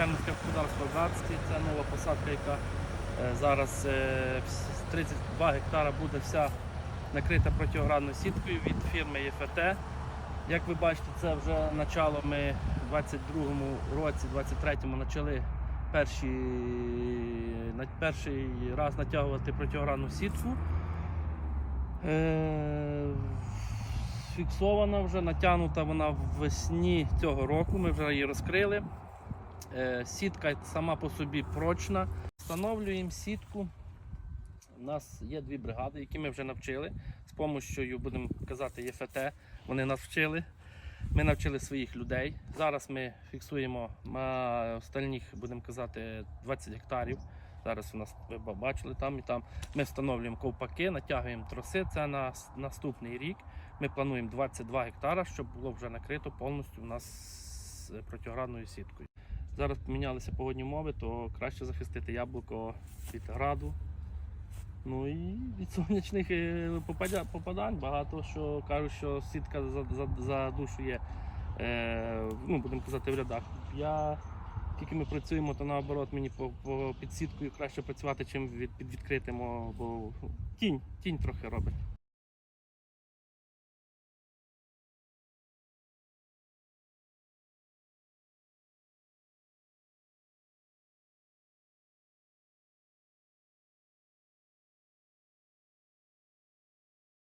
фермерське господарство Гацьке. Це нова посадка, яка е, зараз е, 32 гектара буде вся накрита протиогранною сіткою від фірми ЄФТ. Як ви бачите, це вже начало ми в 22-му році, 23-му почали перші, перший раз натягувати протиогранну сітку. Е, фіксована вже, натягнута вона весні цього року. Ми вже її розкрили. Е, Сітка сама по собі прочна. Встановлюємо сітку. У нас є дві бригади, які ми вже навчили. З допомогою, будемо казати, ЄФТ. Вони нас вчили. Ми навчили своїх людей. Зараз ми фіксуємо на будемо казати, 20 гектарів. Зараз у нас ви бачили там і там. Ми встановлюємо ковпаки, натягуємо троси. Це на наступний рік. Ми плануємо 22 гектара, щоб було вже накрито повністю у нас протиградною сіткою. Зараз помінялися погодні умови, то краще захистити яблуко від граду. Ну і від сонячних е, попадань. Багато що кажуть, що сітка за, за, задушує, е, ну, будемо казати, в рядах. Я тільки ми працюємо, то наоборот мені під сіткою краще працювати, чим від, під відкритим, бо тінь, тінь трохи робить.